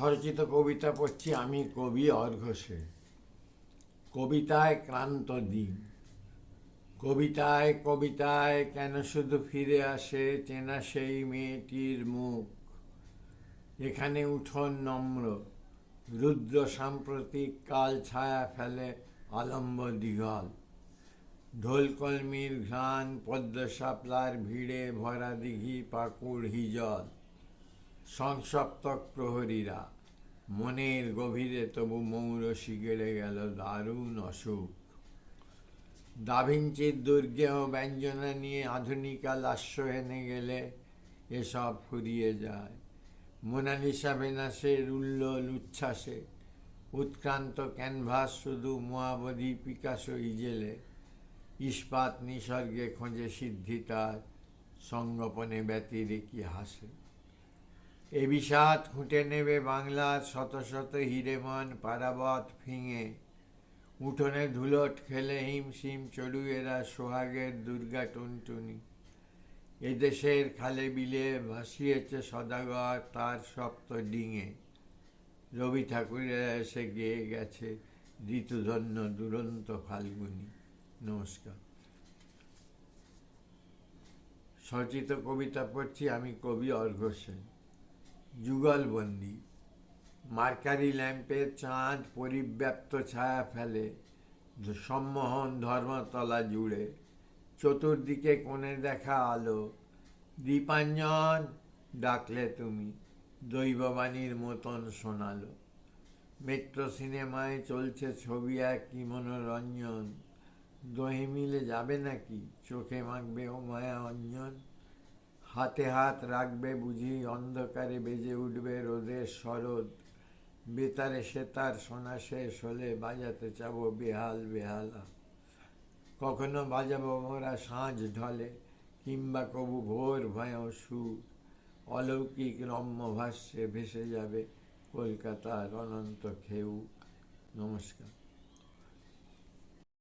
স্বরচিত কবিতা পড়ছি আমি কবি অর্ঘসে কবিতায় ক্লান্ত দিন। কবিতায় কবিতায় কেন শুধু ফিরে আসে চেনা সেই মেয়েটির মুখ। এখানে উঠোন নম্র, রুদ্র সাম্প্রতিক কাল ছায়া ফেলে আলম্ব দিঘল। ঢোলকলমির ঘ্রাণ, পদ্ম শাপলার ভিড়ে ভরা দিঘি পাকুড় হিজল। সংসপ্তক প্রহরীরা মনের গভীরে তবু মৌরসি গেড়ে গেল দারুণ অসুখ। দাভিঞ্চির দুর্গেহ ব্যঞ্জনা নিয়ে আধুনিকা লাস্য এনে গেলে এসব ফুরিয়ে যায়। মোনালিসা বেনাসের উল্লোল উচ্ছ্বাসে উৎক্রান্ত ক্যানভাস শুধু মোয়াবধি পিকাসো ইজেলে, ইস্পাত নিসর্গে খোঁজে সিদ্ধি তার সঙ্গোপনে ব্যতিরে কি হাসে। এ বিষাদ খুঁটে নেবে বাংলার শত শত হিরেমন পারাবত ফিঙে। উঠোনে ধুলট খেলে হিমশিম চড়ুয়েরা সোহাগের দুর্গা টুনটুনি। এদেশের খালে বিলে ভাসিয়েছে সদাগর তার সপ্ত ডিঙে। রবি ঠাকুরেরা এসে গেয়ে গেছে ঋতুধন্য দুরন্ত ফাল্গুনি। নমস্কার। সচিত কবিতা পড়ছি আমি কবি অর্ঘ সেন। যুগলবন্দি মার্কারি ল্যাম্পের চাঁদ পরিব্যাপ্ত ছায়া ফেলে, সম্মোহন ধর্মতলা জুড়ে। চতুর্দিকে কোণে দেখা আলো। দীপাঞ্জন, ডাকলে তুমি, দৈববাণীর মতন শোনালো। মেট্রো সিনেমায় চলছে ছবি এক কি মনোরঞ্জন? দহি মিলে যাবে নাকি? চোখে মাখবে ও মায়া অঞ্জন? হাতে হাত রাখবে বুঝি, অন্ধকারে বেজে উঠবে রোদের শরদ বেতারে সেতার শোনা শেষ হলে বাজাতে চাবো বেহাল বেহালা। কখনো বাজাবো মোরা সাঁঝ ঢলে, কিংবা কবু ভোর ভয় সুর। অলৌকিক রম্য ভাষ্যে ভেসে যাবে কলকাতার অনন্ত খেউ নমস্কার।